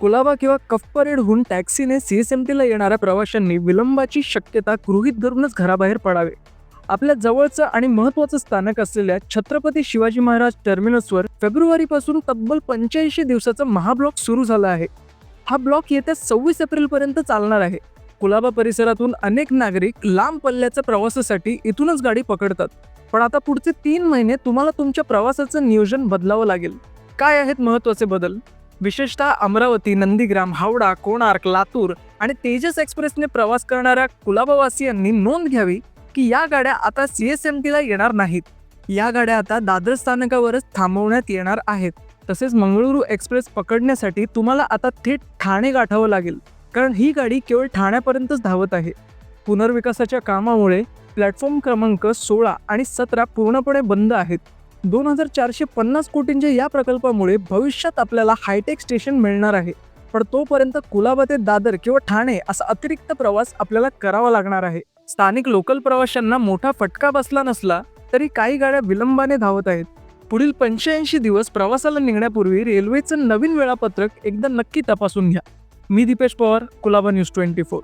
कुलाबा किंवा कफपरेडहून टॅक्सीने सीएसएमटीला येणाऱ्या प्रवाशांनी विलंबाची शक्यता गृहीत धरूनच घराबाहेर पडावे. आपल्या जवळचं आणि महत्त्वाचं स्थानक असलेल्या छत्रपती शिवाजी महाराज टर्मिनसवर फेब्रुवारीपासून तब्बल पंच्याऐंशी दिवसाचा महाब्लॉक सुरू झाला आहे. हा ब्लॉक येत्या सव्वीस एप्रिलपर्यंत चालणार आहे. कुलाबा परिसरातून अनेक नागरिक लांब पल्ल्याच्या प्रवासासाठी इथूनच गाडी पकडतात. पण आता पुढचे तीन महिने तुम्हाला तुमच्या प्रवासाचं नियोजन बदलावं लागेल. काय आहेत महत्त्वाचे बदल? विशेषतः अमरावती नंदीग्राम हावडा कोणार्क लातूर आणि तेजस एक्सप्रेसने प्रवास करणाऱ्या कुलाबावासियांनी नोंद घ्यावी की या गाड्या आता सी एस एम टीला येणार नाहीत. या गाड्या आता दादर स्थानकावरच थांबवण्यात येणार आहेत. तसेच मंगळुरू एक्सप्रेस पकडण्यासाठी तुम्हाला आता थेट ठाणे गाठावं लागेल. कारण ही गाडी केवळ ठाण्यापर्यंतच धावत आहे. पुनर्विकासाच्या कामामुळे प्लॅटफॉर्म क्रमांक सोळा आणि सतरा पूर्णपणे बंद आहेत. दोन हजार चारशे पन्नास कोटींच्या या प्रकल्पामुळे भविष्यात आपल्याला हायटेक स्टेशन मिळणार आहे. पण तोपर्यंत कुलाबा ते दादर किंवा ठाणे असा अतिरिक्त प्रवास आपल्याला करावा लागणार आहे. स्थानिक लोकल प्रवाशांना मोठा फटका बसला नसला तरी काही गाड्या विलंबाने धावत आहेत. पुढील पंच्याऐंशी दिवस प्रवासाला निघण्यापूर्वी रेल्वेचं नवीन वेळापत्रक एकदा नक्की तपासून घ्या. मी Deepesh Pawar Colaba news twenty four.